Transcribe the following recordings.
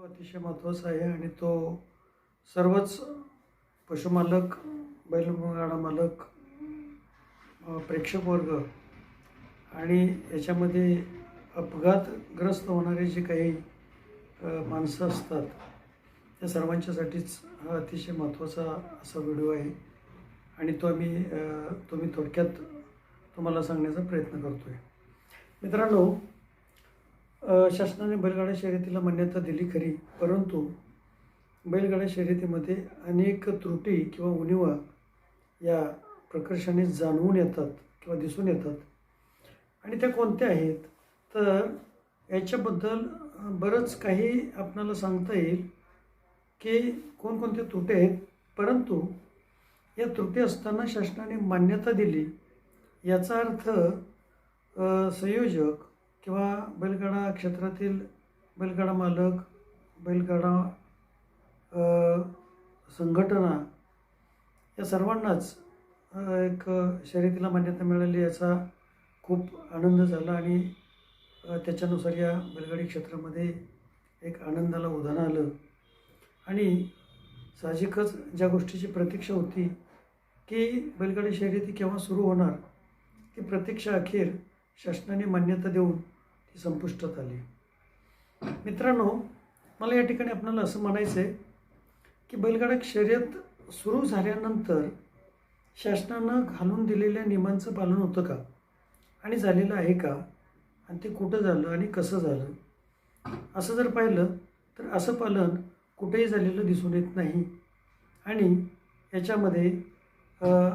Video अतिशय महत्त्वाचा आहे आणि तो सर्वच पशुमालक बैलगाडा मालक प्रेक्षक वर्ग आणि याच्यामध्ये अपघातग्रस्त होणारे जे काही माणसं असतात त्या सर्वांच्यासाठीच हा अतिशय महत्त्वाचा असा व्हिडिओ आहे. आणि तो आम्ही तुम्ही तो मी थोडक्यात तुम्हाला सांगण्याचा प्रयत्न करतो आहे मित्रांनो शासनाने बैलगाड्या शर्यतीला मान्यता दिली खरी परंतु बैलगाड्या शर्यतीमध्ये अनेक त्रुटी किंवा उणिवा या प्रकर्षाने जाणवून येतात किंवा दिसून येतात. आणि त्या कोणत्या आहेत? तर याच्याबद्दल बरंच काही आपणाला सांगता येईल की कोणकोणत्या त्रुटी आहेत परंतु या त्रुटी असताना शासनाने मान्यता दिली. याचा अर्थ संयोजक किंवा बैलगाडा क्षेत्रातील बैलगाडा मालक बैलगाडा संघटना या सर्वांनाच एक शर्यतीला मान्यता मिळाली याचा खूप आनंद झाला आणि त्याच्यानुसार या बैलगाडी क्षेत्रामध्ये एक आनंदाला उधाण आलं. आणि साहजिकच ज्या गोष्टीची प्रतीक्षा होती की बैलगाडी शर्यती केव्हा सुरू होणार ती प्रतीक्षा अखेर शासनाने मान्यता देऊन ती संपुष्टात आली. मित्रांनो मला या ठिकाणी आपल्याला असं म्हणायचं आहे की बैलगाडा शर्यत सुरू झाल्यानंतर शासनानं घालून दिलेल्या नियमांचं पालन होतं का? आणि झालेलं आहे का? आणि ते कुठं झालं आणि कसं झालं? असं जर पाहिलं तर असं पालन कुठेही झालेलं दिसून येत नाही. आणि याच्यामध्ये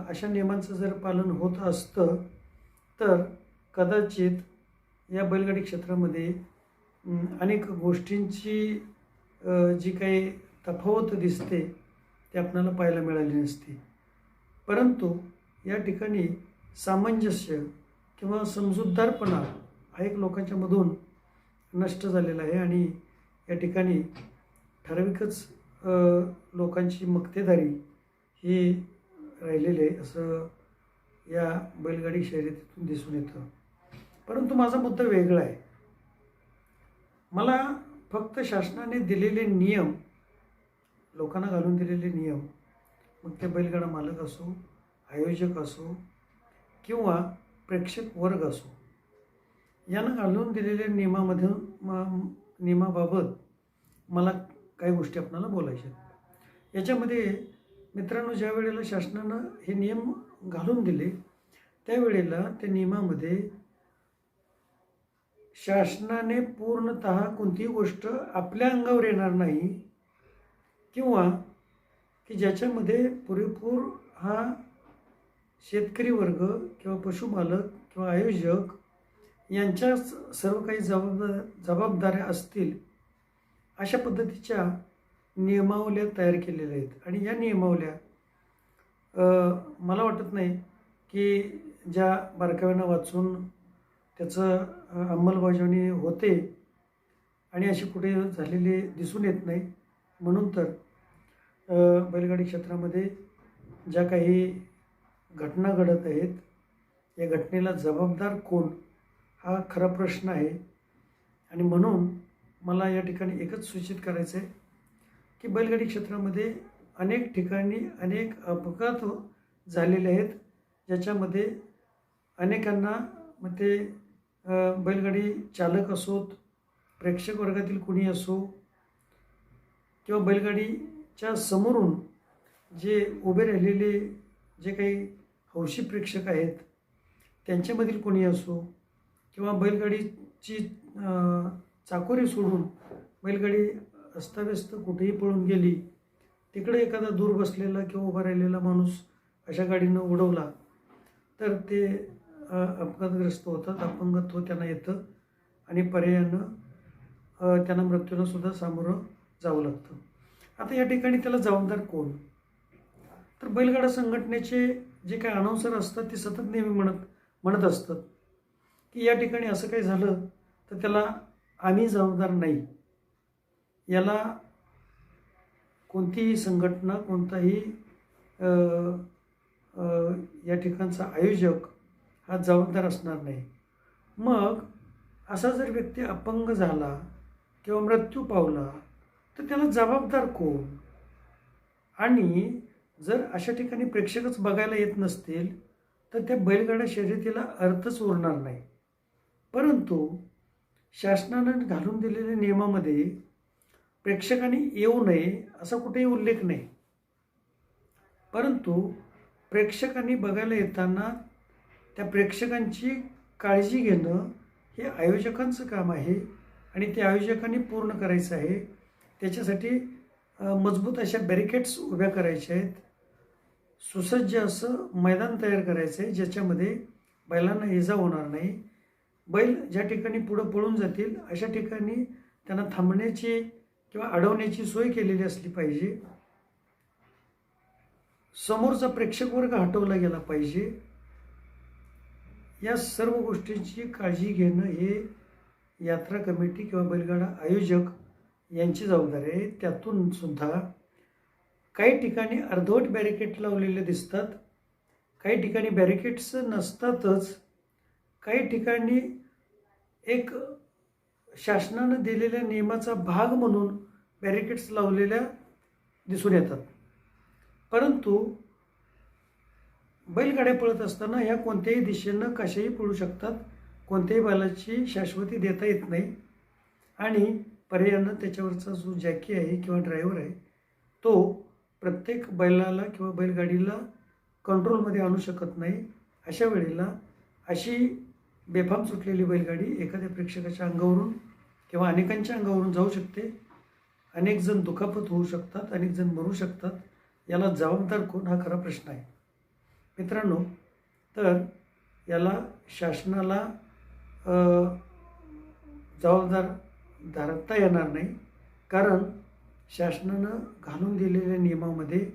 अशा नियमांचं जर पालन होत असतं तर कदाचित या बैलगाडी क्षेत्रामध्ये अनेक गोष्टींची जी काही तफावत दिसते ती आपल्याला पाहायला मिळाली नसते. परंतु या ठिकाणी सामंजस्य किंवा समजूतदारपणा हा एक लोकांच्यामधून नष्ट झालेला आहे आणि या ठिकाणी ठराविकच लोकांची मक्तेदारी ही राहिलेली आहे असं या बैलगाडी शर्यतीतून दिसून येतं. परंतु माझा मुद्दा वेगळा आहे. मला फक्त शासनाने दिलेले नियम लोकांना घालून दिलेले नियम मग ते बैलगाडा मालक असो आयोजक असो किंवा प्रेक्षक वर्ग असो यांना घालून दिलेल्या नियमामधून मा नियमाबाबत मला काही गोष्टी आपणाला बोलायच्या याच्यामध्ये मित्रांनो ज्या वेळेला शासनानं हे नियम घालून दिले त्यावेळेला त्या नियमामध्ये शासनाने पूर्णत कोणतीही गोष्ट आपल्या अंगावर येणार नाही किंवा की ज्याच्यामध्ये पुरेपूर हा शेतकरी वर्ग किंवा पशुपालक किंवा आयोजक यांच्याच सर्व काही जबाबदार जबाबदाऱ्या असतील अशा पद्धतीच्या नियमावल्या तयार केलेल्या आहेत. आणि या नियमावल्या मला वाटत नाही की ज्या बारकाव्यानं वाचून त्याचं अंमलबजावणी होते आणि अशी कुठे झालेली दिसून येत नाही. म्हणून तर बैलगाडी क्षेत्रामध्ये ज्या काही घटना घडत आहेत या घटनेला जबाबदार कोण हा खरा प्रश्न आहे. आणि म्हणून मला या ठिकाणी एकच सूचित करायचं आहे की बैलगाडी क्षेत्रामध्ये अनेक ठिकाणी अनेक अपघात झालेले आहेत ज्याच्यामध्ये अनेकांना मग ते बैलगाडी चालक असोत प्रेक्षक वर्गातील कुणी असो किंवा बैलगाडीच्या समोरून जे उभे राहिलेले जे काही हौशी प्रेक्षक आहेत त्यांच्यामधील कोणी असो किंवा बैलगाडीची चाकोरी सोडून बैलगाडी अस्ताव्यस्त कुठेही पळून गेली तिकडे एखादा दूर बसलेला किंवा उभा राहिलेला माणूस अशा गाडीनं उडवला तर ते अपघातग्रस्त होतात अपंगत्व त्यांना येतं आणि पर्यायानं त्यांना मृत्यूला सुद्धा सामोरं जावं लागतं. आता या ठिकाणी त्याला जबाबदार कोण? तर बैलगाडा संघटनेचे जे काही अनाऊन्सर असतात ते सतत नेहमी म्हणत म्हणत असतात की या ठिकाणी असं काही झालं तर त्याला आम्ही जबाबदार नाही. याला कोणतीही संघटना कोणताही या ठिकाणचा आयोजक हा जबाबदार असणार नाही. मग असा जर व्यक्ती अपंग झाला किंवा मृत्यू पावला तर त्याला जबाबदार कोण? आणि जर अशा ठिकाणी प्रेक्षकच बघायला येत नसतील तर त्या बैलगाड्या शर्यतीला अर्थच उरणार नाही. परंतु शासनानं घालून दिलेल्या नियमामध्ये प्रेक्षकांनी येऊ नये असा कुठेही उल्लेख नाही. परंतु प्रेक्षकांनी बघायला येताना त्या प्रेक्षकांची काळजी घेणं हे आयोजकांचं काम आहे आणि ते आयोजकांनी पूर्ण करायचं आहे. त्याच्यासाठी मजबूत अशा बॅरिकेड्स उभ्या करायच्या आहेत. सुसज्ज असं मैदान तयार करायचं आहे ज्याच्यामध्ये बैलांना इजा होणार नाही. बैल ज्या ठिकाणी पुढं पळून जातील अशा ठिकाणी त्यांना थांबण्याची किंवा अडवण्याची सोय केलेली असली पाहिजे. समोरचा प्रेक्षकवर्ग हटवला गेला पाहिजे. या सर्व गोष्टींची काळजी घेणं हे यात्रा कमिटी किंवा बैलगाडा आयोजक यांची जबाबदारी आहे. त्यातून सुद्धा काही ठिकाणी अर्धवट बॅरिकेड लावलेले दिसतात. काही ठिकाणी बॅरिकेड्स नसतातच. काही ठिकाणी एक शासनानं दिलेल्या नियमाचा भाग म्हणून बॅरिकेड्स लावलेल्या दिसून येतात. परंतु बैलगाड्या पळत असताना ह्या कोणत्याही दिशेनं कशाही पळू शकतात. कोणत्याही बैलाची शाश्वती देता येत नाही. आणि पर्यायानं त्याच्यावरचा जो जॅकी आहे किंवा ड्रायव्हर आहे तो प्रत्येक बैलाला किंवा बैलगाडीला कंट्रोलमध्ये आणू शकत नाही. अशा वेळेला अशी बेफाम सुटलेली बैलगाडी एखाद्या प्रेक्षकाच्या अंगावरून किंवा अनेकांच्या अंगावरून जाऊ शकते. अनेक जण दुखापत होऊ शकतात अनेक जण मरू शकतात. याला जबाबदार कोण हा खरा प्रश्न आहे. मित्रांनो तर याला शासनाला जबाबदार धरता येणार नाही. कारण शासनानं घालून दिलेल्या नियमामध्ये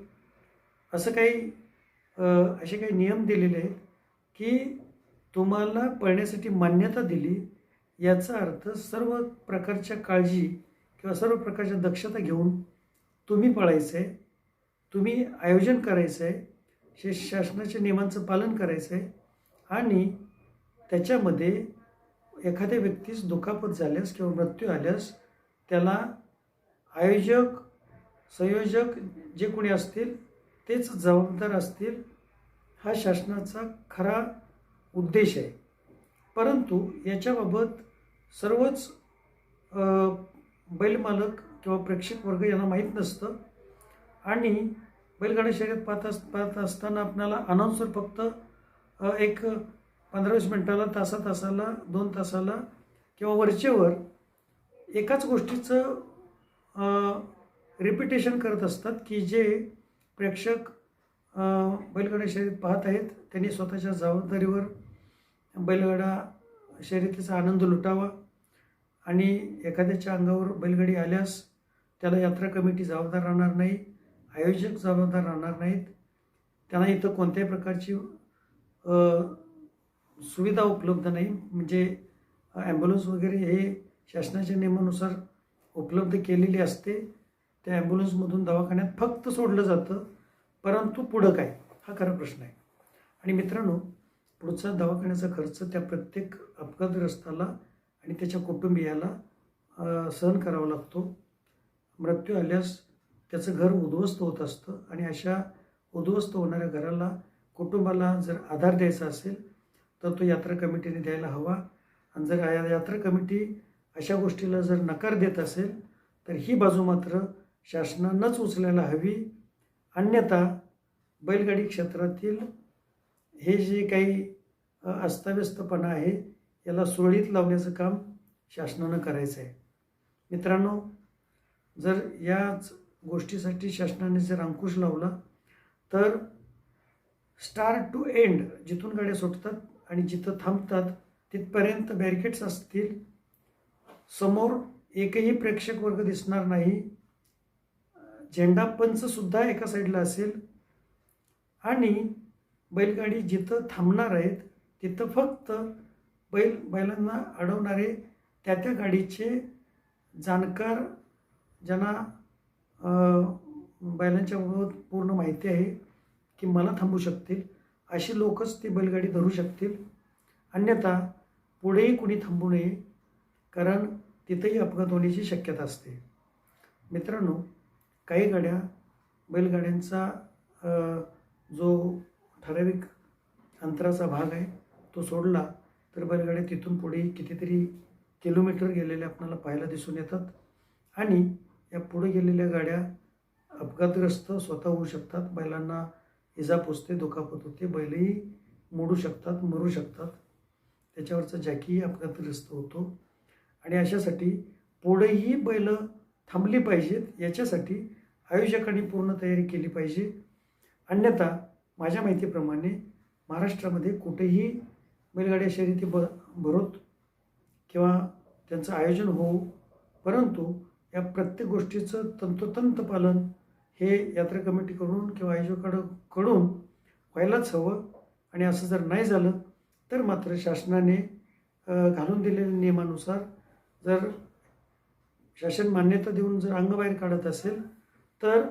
असं काही असे काही नियम दिलेले आहेत की तुम्हाला पळण्यासाठी मान्यता दिली याचा अर्थ सर्व प्रकारच्या काळजी किंवा सर्व प्रकारच्या दक्षता घेऊन तुम्ही पळायचं आहे तुम्ही आयोजन करायचं आहे शे शासनाच्या नियमांचं पालन करायचं आहे आणि त्याच्यामध्ये एखाद्या व्यक्तीस दुखापत झाल्यास किंवा मृत्यू आल्यास त्याला आयोजक संयोजक जे कोणी असतील तेच जबाबदार असतील हा शासनाचा खरा उद्देश आहे. परंतु याच्याबाबत सर्वच बैलमालक किंवा प्रेक्षक वर्ग यांना माहीत नसतं आणि बैलगाडी शर्यत पाहत अस पाहत असताना आपल्याला अनाऊन्सर फक्त एक पंधरा वीस मिनटाला तासा तासाला दोन तासाला किंवा वरचेवर एकाच गोष्टीचं रिपिटेशन करत असतात की जे प्रेक्षक बैलगाडा शर्यत पाहत आहेत त्यांनी स्वतःच्या जबाबदारीवर बैलगाडा शर्यतीचा आनंद लुटावा आणि एखाद्याच्या अंगावर बैलगाडी आल्यास त्याला यात्रा कमिटी जबाबदार राहणार नाही. आयोजक जबाबदार राहणार नाहीत. त्यांना इथं कोणत्याही प्रकारची सुविधा उपलब्ध नाही. म्हणजे ॲम्ब्युलन्स वगैरे हे शासनाच्या नियमानुसार उपलब्ध केलेली असते. त्या ॲम्ब्युलन्समधून दवाखान्यात फक्त सोडलं जातं. परंतु पुढं काय? हा खरा प्रश्न आहे. आणि मित्रांनो पुढचा दवाखान्याचा खर्च त्या प्रत्येक अपघातग्रस्ताला आणि त्याच्या कुटुंबियाला सहन करावा लागतो. मृत्यू आल्यास त्याचं घर उद्ध्वस्त होत असतं आणि अशा उद्ध्वस्त होणाऱ्या घराला कुटुंबाला जर आधार द्यायचा असेल तर तो यात्रा कमिटीने द्यायला हवा. आणि जर या यात्रा कमिटी अशा गोष्टीला जर नकार देत असेल तर ही बाजू मात्र शासनानंच उचलायला हवी. अन्यथा बैलगाडी क्षेत्रातील हे जे काही अस्ताव्यस्तपणा आहे याला सुरळीत लावण्याचं काम शासनानं करायचं आहे मित्रांनो जर याच गोष्टीसाठी शासनाने जर अंकुश लावला तर स्टार्ट टू एंड जिथून गाड्या सुटतात आणि जिथं थांबतात तिथपर्यंत बॅरिकेड्स असतील. समोर एकही प्रेक्षक वर्ग दिसणार नाही. झेंडा पंचसुद्धा एका साईडला असेल. आणि बैलगाडी जिथं थांबणार आहेत तिथं फक्त बैल बैलांना अडवणारे त्या त्या गाडीचे जाणकार ज्यांना बैलांच्या पूर्ण माहिती आहे की मला थांबू शकतील. अशी लोकच ती बैलगाडी धरू शकतील. अन्यथा पुढेही कुणी थांबू नये कारण तिथेही अपघात होण्याची शक्यता असते. मित्रांनो काही गाड्या बैलगाड्यांचा जो ठराविक अंतराचा भाग आहे तो सोडला तर बैलगाड्या तिथून पुढे कितीतरी किलोमीटर गेलेले आपल्याला पाहायला दिसून येतात. आणि या पुढे गेलेल्या गाड्या अपघातग्रस्त स्वतः होऊ शकतात. बैलांना इजा पोचते दुखापत होते. बैलही मोडू शकतात मरू शकतात. त्याच्यावरचा जॅकीही अपघातग्रस्त होतो. आणि अशासाठी पुढेही बैल थांबली पाहिजेत. याच्यासाठी आयोजकांनी पूर्ण तयारी केली पाहिजे. अन्यथा माझ्या माहितीप्रमाणे महाराष्ट्रामध्ये कुठेही बैलगाड्या शर्यती ब भरत किंवा त्यांचं आयोजन होऊ परंतु या प्रत्येक गोष्टीचं तंतोतंत पालन हे यात्रा कमिटीकडून किंवा आयोजकाकडं कडून व्हायलाच हवं. आणि असं जर नाही झालं तर मात्र शासनाने घालून दिलेल्या नियमानुसार जर शासन मान्यता देऊन जर अंगबाहेर काढत असेल तर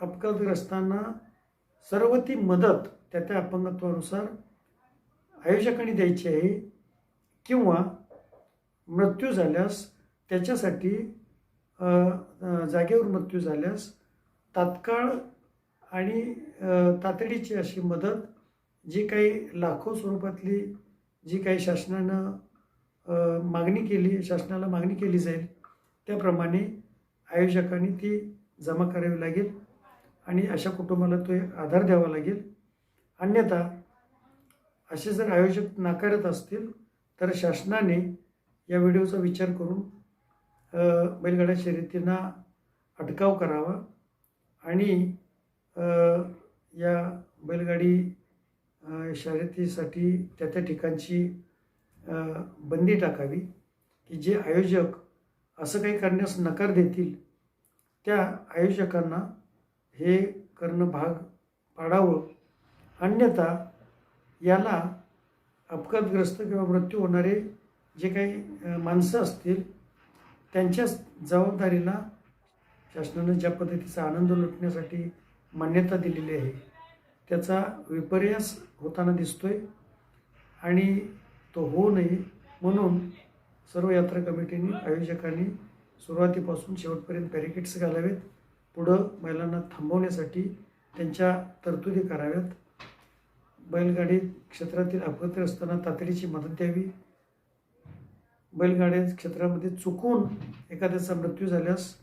अपघातग्रस्तांना सर्व ती मदत त्या त्या अपंगत्वानुसार आयोजकांनी द्यायची आहे. किंवा मृत्यू झाल्यास त्याच्यासाठी जागेवर मृत्यू झाल्यास तात्काळ आणि तातडीची अशी मदत जी काही लाखो स्वरूपातली जी काही शासनानं मागणी केली शासनाला मागणी केली जाईल त्याप्रमाणे आयोजकांनी ती जमा करावी लागेल आणि अशा कुटुंबाला तो एक आधार द्यावा लागेल. अन्यथा असे जर आयोजक नाकारत असतील तर शासनाने या व्हिडिओचा विचार करून बैलगाड्या शर्यतींना अटकाव करावा आणि या बैलगाडी शर्यतीसाठी त्या त्या ठिकाणची बंदी टाकावी की जे आयोजक असं काही करण्यास नकार देतील त्या आयोजकांना हे करणं भाग पाडावं. अन्यथा याला अपघातग्रस्त किंवा मृत्यू होणारे जे काही माणसं असतील त्यांच्या जबाबदारीला शासनानं ज्या पद्धतीचा आनंद लुटण्यासाठी मान्यता दिलेली आहे त्याचा विपर्यास होताना दिसतोय आणि तो होऊ नये म्हणून सर्व यात्रा कमिटीने आयोजकांनी सुरुवातीपासून शेवटपर्यंत बॅरिकेड्स घालावेत पुढं बैलांना थांबवण्यासाठी त्यांच्या तरतुदी कराव्यात. बैलगाडी क्षेत्रातील अपघात असताना तातडीची मदत द्यावी. बैलगाड्या क्षेत्रामध्ये चुकून एखाद्याचा मृत्यू झाल्यास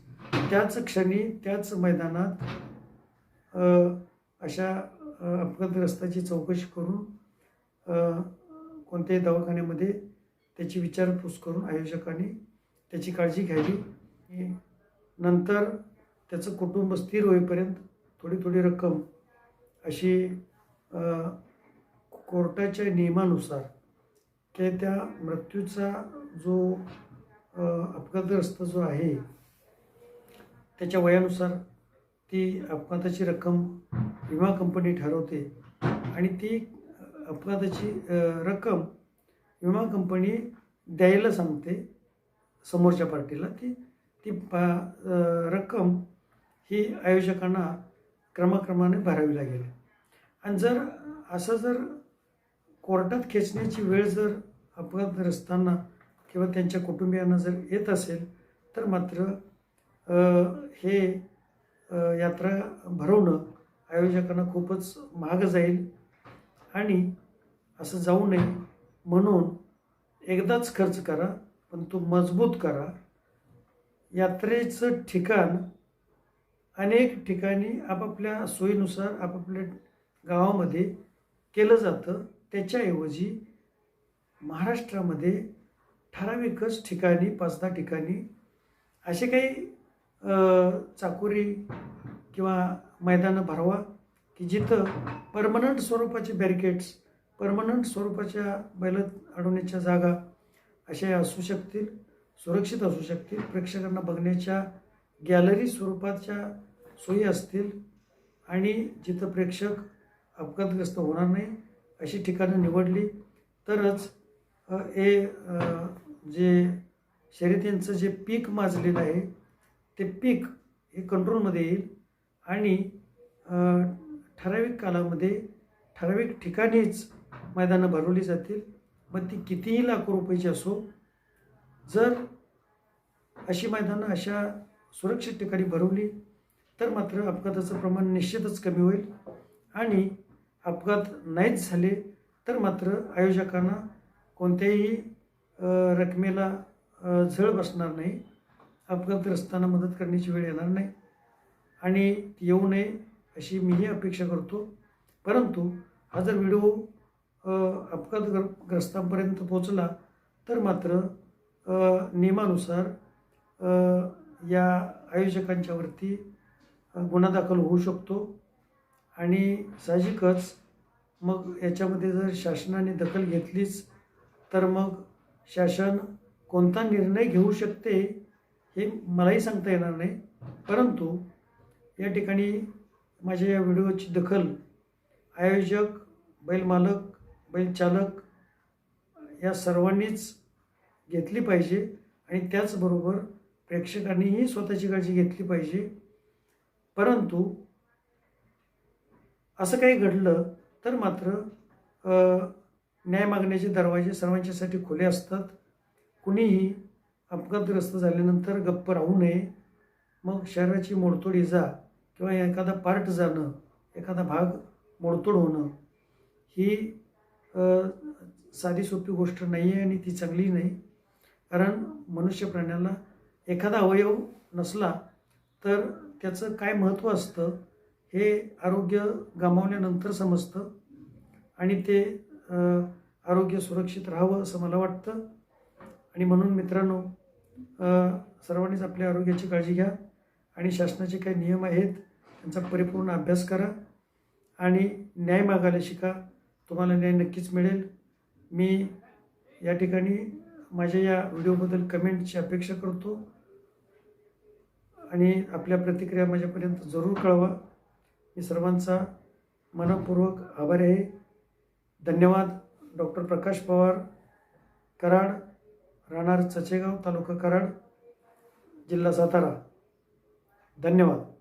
त्याच क्षणी त्याच मैदानात अशा अपघातग्रस्ताची चौकशी करून कोणत्याही दवाखान्यामध्ये त्याची विचारपूस करून आयोजकांनी त्याची काळजी घ्यावी. नंतर त्याचं कुटुंब स्थिर होईपर्यंत थोडी थोडी रक्कम अशी कोर्टाच्या नियमानुसार की त्या मृत्यूचा जो अपघातग्रस्त जो आहे त्याच्या वयानुसार ती अपघाताची रक्कम विमा कंपनी ठरवते आणि ती अपघाताची रक्कम विमा कंपनी द्यायला सांगते समोरच्या पार्टीला ती ती पा रक्कम ही आयोजकांना क्रमाक्रमाने भरावी लागेल. आणि जर असं जर कोर्टात खेचण्याची वेळ जर अपघातग्रस्तांना किंवा त्यांच्या कुटुंबियांना जर येत असेल तर मात्र हे यात्रा भरवणं आयोजकांना खूपच महाग जाईल. आणि असं जाऊ नये म्हणून एकदाच खर्च करा पण तो मजबूत करा. यात्रेचं ठिकाण अनेक ठिकाणी आपापल्या सोयीनुसार आपापल्या गावामध्ये केलं जातं. त्याच्याऐवजी महाराष्ट्रामध्ये ठराविकच ठिकाणी पाच दहा ठिकाणी असे काही चाकोरी किंवा मैदानं भरवा की जिथं परमनंट स्वरूपाचे बॅरिकेड्स परमनंट स्वरूपाच्या बैल अडवण्याच्या जागा अशा असू शकतील सुरक्षित असू शकतील प्रेक्षकांना बघण्याच्या गॅलरी स्वरूपाच्या सोयी असतील आणि जिथं प्रेक्षक अपघातग्रस्त होणार नाही अशी ठिकाणं निवडली तरच हे जे शर्यतींचं जे पीक माजलेलं आहे ते पीक हे कंट्रोलमध्ये येईल आणि ठराविक कालामध्ये ठराविक ठिकाणीच मैदानं भरवली जातील. मग ती कितीही लाखो रुपयाची असो जर अशी मैदानं अशा सुरक्षित ठिकाणी भरवली तर मात्र अपघाताचं प्रमाण निश्चितच कमी होईल. आणि अपघात नाहीच झाले तर मात्र आयोजकांना कोणत्याही रकमेला झळ बसणार नाही. अपघातग्रस्तांना मदत करण्याची वेळ येणार नाही. आणि ती येऊ नये अशी मीही अपेक्षा करतो. परंतु हा जर व्हिडिओ अपघातग्र अपघातग्रस्तांपर्यंत पोचला तर मात्र नियमानुसार या आयोजकांच्यावरती गुन्हा दाखल होऊ शकतो. आणि साहजिकच मग याच्यामध्ये जर शासनाने दखल घेतलीच तर मग शासन कोणता निर्णय घेऊ शकते हे मलाही सांगता येणार नाही. परंतु या ठिकाणी माझ्या या व्हिडिओची दखल आयोजक बैलमालक बैलचालक या सर्वांनीच घेतली पाहिजे आणि त्याचबरोबर प्रेक्षकांनीही स्वतःची काळजी घेतली पाहिजे. परंतु असं काही घडलं तर मात्र न्याय मागण्याचे दरवाजे सर्वांच्यासाठी खुले असतात. कुणीही अपघातग्रस्त झाल्यानंतर गप्प राहू नये. मग शरीराची मोडतोड इजा किंवा एखादा पार्ट जाणं एखादा भाग मोडतोड होणं ही साधी सोपी गोष्ट नाही आहे आणि ती चांगली नाही. कारण मनुष्य प्राण्याला एखादा अवयव नसला तर त्याचं काय महत्त्व असतं हे आरोग्य गमावल्यानंतर समजतं. आणि ते आरोग्य सुरक्षित राहावं असं मला वाटतं. आणि म्हणून मित्रांनो सर्वांनीच आपल्या आरोग्याची काळजी घ्या आणि शासनाचे काही नियम आहेत त्यांचा परिपूर्ण अभ्यास करा आणि न्याय मागायला शिका. तुम्हाला न्याय नक्कीच मिळेल. मी या ठिकाणी माझ्या या व्हिडिओबद्दल कमेंटची अपेक्षा करतो. आणि आपल्या प्रतिक्रिया माझ्यापर्यंत जरूर कळवा. मी सर्वांचा मनपूर्वक आभार आहे. धन्यवाद. डॉक्टर प्रकाश पवार कराड राहणार चचेगाव तालुका कराड जिल्हा सातारा. धन्यवाद.